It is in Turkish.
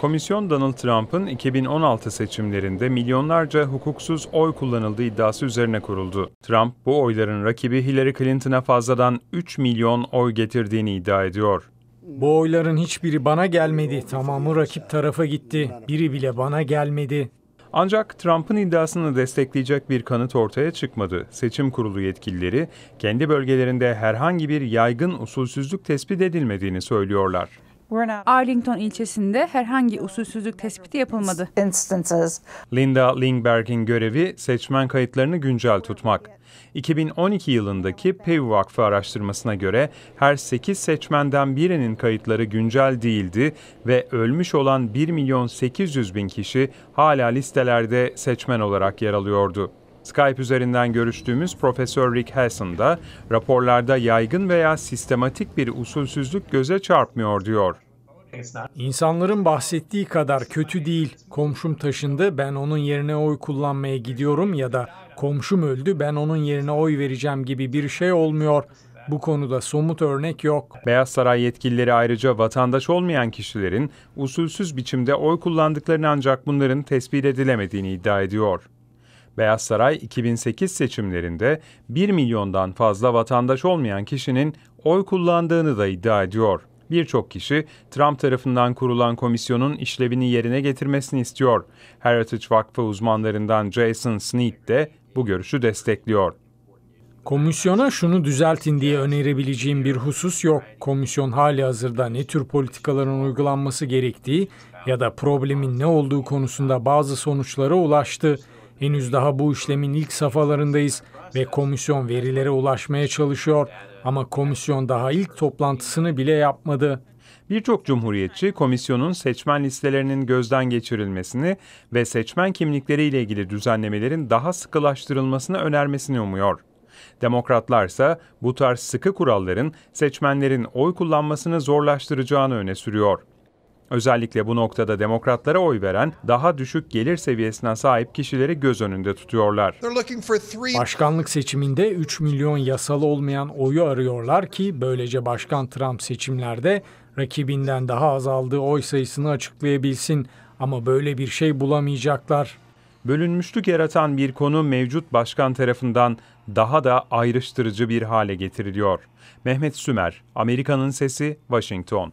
Komisyon Donald Trump'ın 2016 seçimlerinde milyonlarca hukuksuz oy kullanıldığı iddiası üzerine kuruldu. Trump bu oyların rakibi Hillary Clinton'a fazladan 3 milyon oy getirdiğini iddia ediyor. Bu oyların hiçbiri bana gelmedi. Tamamı rakip tarafa gitti. Biri bile bana gelmedi. Ancak Trump'ın iddiasını destekleyecek bir kanıt ortaya çıkmadı. Seçim kurulu yetkilileri kendi bölgelerinde herhangi bir yaygın usulsüzlük tespit edilmediğini söylüyorlar. Arlington ilçesinde herhangi usulsüzlük tespiti yapılmadı. Linda Lingberg'in görevi seçmen kayıtlarını güncel tutmak. 2012 yılındaki Pew Vakfı araştırmasına göre her 8 seçmenden birinin kayıtları güncel değildi ve ölmüş olan 1 milyon 800 bin kişi hala listelerde seçmen olarak yer alıyordu. Skype üzerinden görüştüğümüz Profesör Rick Hasson da raporlarda yaygın veya sistematik bir usulsüzlük göze çarpmıyor diyor. İnsanların bahsettiği kadar kötü değil. Komşum taşındı, ben onun yerine oy kullanmaya gidiyorum ya da komşum öldü, ben onun yerine oy vereceğim gibi bir şey olmuyor. Bu konuda somut örnek yok. Beyaz Saray yetkilileri ayrıca vatandaş olmayan kişilerin usulsüz biçimde oy kullandıklarını ancak bunların tespit edilemediğini iddia ediyor. Beyaz Saray 2008 seçimlerinde 1 milyondan fazla vatandaş olmayan kişinin oy kullandığını da iddia ediyor. Birçok kişi Trump tarafından kurulan komisyonun işlevini yerine getirmesini istiyor. Heritage Vakfı uzmanlarından Jason Sneed de bu görüşü destekliyor. Komisyona şunu düzeltin diye önerebileceğim bir husus yok. Komisyon hali hazırda ne tür politikaların uygulanması gerektiği ya da problemin ne olduğu konusunda bazı sonuçlara ulaştı. Henüz daha bu işlemin ilk safhalarındayız ve komisyon verilere ulaşmaya çalışıyor ama komisyon daha ilk toplantısını bile yapmadı. Birçok cumhuriyetçi komisyonun seçmen listelerinin gözden geçirilmesini ve seçmen kimlikleriyle ilgili düzenlemelerin daha sıkılaştırılmasını önermesini umuyor. Demokratlarsa bu tarz sıkı kuralların seçmenlerin oy kullanmasını zorlaştıracağını öne sürüyor. Özellikle bu noktada demokratlara oy veren daha düşük gelir seviyesine sahip kişileri göz önünde tutuyorlar. Başkanlık seçiminde 3 milyon yasal olmayan oyu arıyorlar ki böylece Başkan Trump seçimlerde rakibinden daha az aldığı oy sayısını açıklayabilsin. Ama böyle bir şey bulamayacaklar. Bölünmüşlük yaratan bir konu mevcut başkan tarafından daha da ayrıştırıcı bir hale getiriliyor. Mehmet Sümer, Amerika'nın Sesi, Washington.